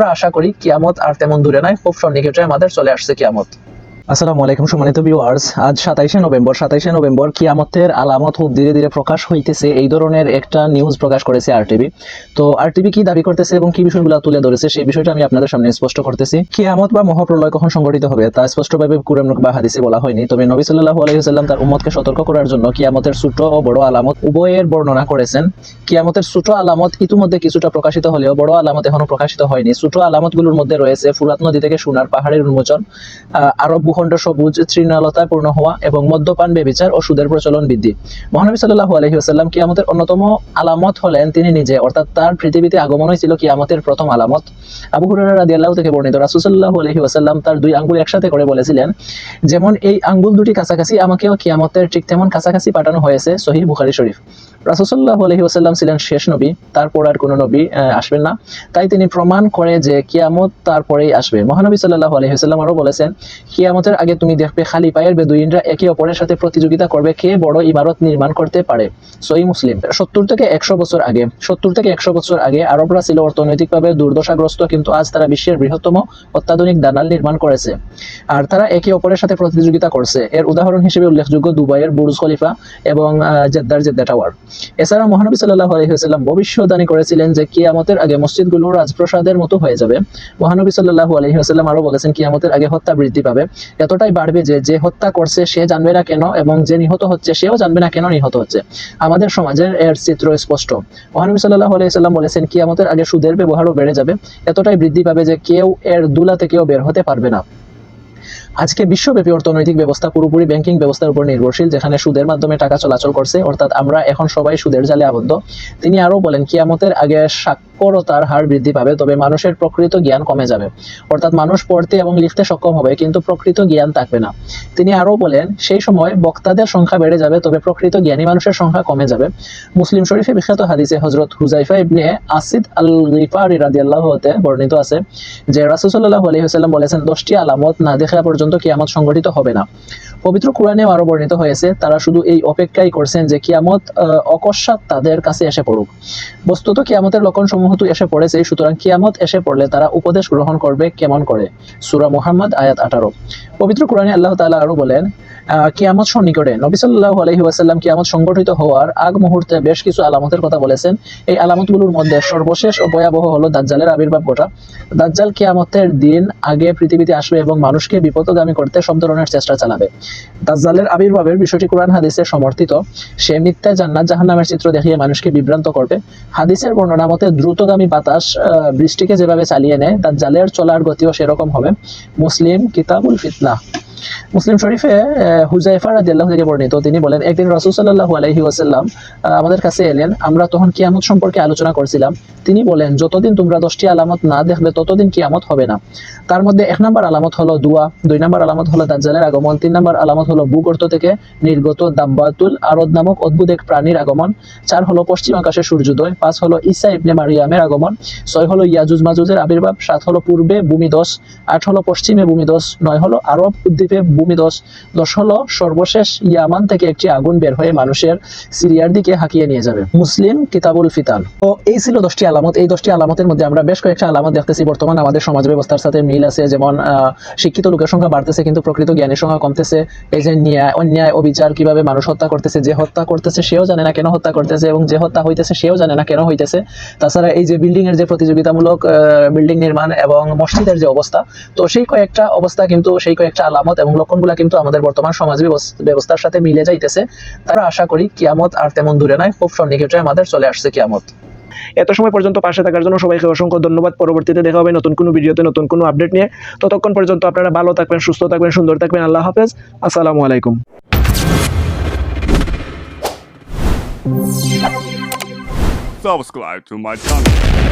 আমরা আশা করি কিয়ামত আর তেমন দূরে নাই। খুব সন্নিকটে আমাদের চলে আসছে কিয়ামত। আসসালামু আলাইকুম সম্মানিত ভিউয়ার্স আজ সাতাইশে নভেম্বর সাতাইশে নভেম্বর কিয়ামতের আলামত খুব ধীরে ধীরে প্রকাশ হইতেছে। এই ধরনের একটা নিউজ প্রকাশ করেছে আরটিভি তো আরটিভি কি দাবি করতেছে এবং কি বিষয়গুলো তুলে ধরেছে সেই বিষয়টা আমি আপনাদের সামনে স্পষ্ট করতেছি। কিয়ামত বা মহাপ্রলয় কখন সংঘটিত হবে তা স্পষ্টভাবে কুরআন বা হাদিসে বলা হয়নি। তবে নবী সাল্লাল্লাহু আলাইহি ওয়াসাল্লাম তার উম্মতকে সতর্ক করার জন্য কিয়ামতের ছোট ও বড় আলামত উভয়ের বর্ণনা করেছেন। কিয়ামতের ছোট আলামত ইতিমধ্যে কিছুটা প্রকাশিত হলেও বড় আলামত এখনও প্রকাশিত হয়নি। ছোট আলামতগুলোর মধ্যে রয়েছে ফুরাত নদী থেকে সোনার পাহাড়ের উন্মোচন আরব ভূখণ্ড সবুজ তৃণালতায় পূর্ণ হওয়া এবং মদ্যপান, বেবিচার ও সুদের প্রচলন বৃদ্ধি। মহানবী সাল্লাল্লাহু আলাইহি ওয়াসাল্লাম কিয়ামতের অন্যতম আলামত হলেন তিনি নিজে, অর্থাৎ তার পৃথিবীতে আগমনই ছিল কিয়ামতের প্রথম আলামত। আবু হুরায়রা রাদিয়াল্লাহু থেকে বর্ণিত রাসূল সাল্লাল্লাহু আলাইহি ওয়াসাল্লাম তার দুই আঙ্গুল একসাথে করে বলেছিলেন, যেমন এই আঙ্গুল দুটি কাছাকাছি আমাকেও কিয়ামতের ঠিক তেমন কাছাকাছি পাঠানো হয়েছে, সহিহ বুখারী শরীফ। রাসূলুল্লাহ আলাইহি ওয়াসাল্লাম ছিলেন শেষ নবী, তারপর আর কোনো নবী আসবেন না। তাই তিনি প্রমাণ করে যে কিয়ামত তারপরেই আসবে। মহানবী সাল্লাল্লাহু আলাইহি ওয়াসাল্লাম আরও বলেছেন, কিয়ামতের আগে তুমি দেখবে খালি পায়ের বেদুইনরা একে অপরের সাথে প্রতিযোগিতা করবে, কে বড় ইমারত নির্মাণ করতে পারে? সহি মুসলিম, সত্তর থেকে একশো বছর আগে, সত্তর থেকে একশো বছর আগে আরবরা ছিল অর্থনৈতিকভাবে দুর্দশাগ্রস্ত, কিন্তু আজ তারা বিশ্বের বৃহত্তম অত্যাধুনিক দানাল নির্মাণ করেছে। আর তারা একে অপরের সাথে প্রতিযোগিতা করছে। এর উদাহরণ হিসেবে উল্লেখযোগ্য দুবাইয়ের বুরুজ খলিফা এবং জেদ্দার জেদ্দা টাওয়ার। এছাড়া মহানবী সাল্লাল্লাহু আলাইহি ওয়াসাল্লাম ভবিষ্যদ্বাণী করেছিলেন যে কিয়ামতের আগে মসজিদগুলো রাজপ্রাসাদের মতো হয়ে যাবে। মহানবী সাল্লাল্লাহু আলাইহি ওয়াসাল্লাম আরও বলেছেন, কিয়ামতের আগে হত্যা বৃদ্ধি পাবে। এতটাই বাড়বে যে যে হত্যা করছে সে জানবে না কেন এবং যে নিহত হচ্ছে সেও জানবে না কেন নিহত হচ্ছে। আমাদের সমাজের এর চিত্র স্পষ্ট। মহানবী সাল্লাল্লাহু আলাইহি ওয়াসাল্লাম বলেছেন, কিয়ামতের আগে সুদের ব্যবহারও বেড়ে যাবে। এতটাই বৃদ্ধি পাবে যে কেউ এর দুলা থেকেও বের হতে পারবে না। আজকে বিশ্বব্যাপী অর্থনৈতিক ব্যবস্থা, পুরোপুরি ব্যাংকিং ব্যবস্থার উপর নির্ভরশীল, যেখানে সুদের মাধ্যমে টাকা চলাচল করছে, অর্থাৎ আমরা এখন সবাই সুদের জালে আবদ্ধ। তিনি আরও বলেন, কিয়ামতের আগে সাক্ষরতার হার বৃদ্ধি পাবে, তবে মানুষের প্রকৃত জ্ঞান কমে যাবে। অর্থাৎ মানুষ পড়তে এবং লিখতে সক্ষম হবে, কিন্তু প্রকৃত জ্ঞান থাকবে না। তিনি আরও বলেন, সেই সময় বক্তাদের সংখ্যা বেড়ে যাবে, তবে প্রকৃত জ্ঞানী মানুষের সংখ্যা কমে যাবে। মুসলিম শরীফে বিখ্যাত হাদিসে হজরত হুজাইফা ইবনে আসিদ আল গিফারি রাদিয়াল্লাহু বর্ণিত আছে যে রাসূলুল্লাহ আলাইহি ওয়াসাল্লাম বলেছেন, দশটি আলামত না দেখা পর্যন্ত কিয়ামত সংঘটিত হবে না। পবিত্র কোরআনেও আরও বর্ণিত হয়েছে, তারা শুধু এই অপেক্ষাই করছেন যে কিয়ামত অকস্মাৎ তাদের কাছে এসে পড়ুক। বস্তুত কিয়ামতের লক্ষণ সমূহ তো এসে পড়েছে, সুতরাং কিয়ামত এসে পড়লে তারা উপদেশ গ্রহণ করবে কেমন করে? সুরা মুহাম্মদ আয়াত আঠারো। পবিত্র কোরআনে আল্লাহ তালা আরও বলেন কিয়ামত সন্নিকটে নবী সাল্লাল্লাহু আলাইহি ওয়াসাল্লাম কিয়ামত সংগঠিত হওয়ার আগ মুহূর্তে বেশ কিছু আলামতের কথা বলেছেন। এই আলামতগুলোর মধ্যে সর্বশেষ ও ভয়াবহ হলো দাজ্জালের আবির্ভাব ঘটা। দাজ্জাল কিয়ামতের দিন আগে পৃথিবীতে আসবে এবং মানুষকে বিপদগামী করতে সব ধরনের চেষ্টা চালাবে। দাজ্জালের আবির্ভাবের বিষয়টি কোরআন হাদিসে সমর্থিত। সে মিথ্যা জান্নাত জাহান্নামের চিত্র দেখিয়ে মানুষকে বিভ্রান্ত করবে। হাদিসের বর্ণনা মতে, দ্রুতগামী বাতাস বৃষ্টিকে যেভাবে চালিয়ে নেয়, দাজ্জালের চলার গতিও সেরকম হবে। মুসলিম কিতাবুল ফিতনা। মুসলিম শরীফে আহ, হুজাইফা রাদিয়াল্লাহু থেকে বর্ণিত তিনি বলেন একদিন রাসূল সাল্লাল্লাহু আলাইহি ওয়াসাল্লাম আমাদের কাছে এলেন আমরা তখন কিয়ামত সম্পর্কে আলোচনা করছিলাম। তিনি বলেন যতদিন তোমরা দশটি আলামত না দেখবে ততদিন কিয়ামত হবে না। তার মধ্যে এক নম্বর আলামত হলো দুয়া দুই নম্বর আলামত হলো দাজ্জালের আগমন তিন নম্বর আলামত হলো ভূগর্ত থেকে নির্গত দাব্বাতুল আরদ নামক অদ্ভুত এক প্রাণীর আগমন চার হলো পশ্চিম আকাশে সূর্যোদয় পাঁচ হলো ঈসা ইবনে মারিয়ামের আগমন ছয় হলো ইয়াজুজ মাজুজের আবির্ভাব সাত হলো পূর্বে ভূমিদশ আট হলো পশ্চিমে ভূমিদশ নয় হলো আরব দ্বীপে ভূমিদশ দশ হলো সর্বশেষ ইয়ামান থেকে একটি আগুন বের হয়ে মানুষের সিরিয়ার দিকে হাঁকিয়ে নিয়ে যাবে। মুসলিম কিতাবুল ফিতান। তো এই ছিল দশটি আলামত। এই দশটি আলামতের মধ্যে আমরা বেশ কয়েকটা আলামত দেখতেছি। বর্তমান আমাদের সমাজ ব্যবস্থার সাথে মিল আছে। যেমন শিক্ষিত লোকের সংখ্যা বাড়তেছে কিন্তু প্রকৃত জ্ঞানের সংখ্যা কমতেছে। এই যে ন্যায়, অন্যায় অবিচার কীভাবে মানুষ হত্যা করতেছে, যে হত্যা করতেছে সেও জানে না কেন হত্যা করতেছে এবং যে হত্যা হইতেছে সেও জানে না কেন হইতেছে। তাছাড়া এই যে বিল্ডিং এর যে প্রতিযোগিতামূলক বিল্ডিং নির্মাণ এবং মসজিদের যে অবস্থা, তো সেই কয়েকটা অবস্থা কিন্তু সেই কয়েকটা আলামত এবং লক্ষণগুলা কিন্তু আমাদের বর্তমান সমাজ ব্যবস- ব্যবস্থার সাথে মিলে যাইতেছে। তারা আশা করি কিয়ামত আর তেমন দূরে নয় খুব সন্নিকটে আমাদের চলে আসছে কিয়ামত। এত সময় পর্যন্ত পাশে থাকার জন্য সবাইকে অসংখ্য ধন্যবাদ। পরবর্তীতে দেখা হবে নতুন কোনো ভিডিওতে নতুন কোনো আপডেট নিয়ে। ততক্ষণ পর্যন্ত আপনারা ভালো থাকবেন সুস্থ থাকবেন সুন্দর থাকবেন। আল্লাহ হাফেজ। আসসালামু আলাইকুম। Subscribe to my channel.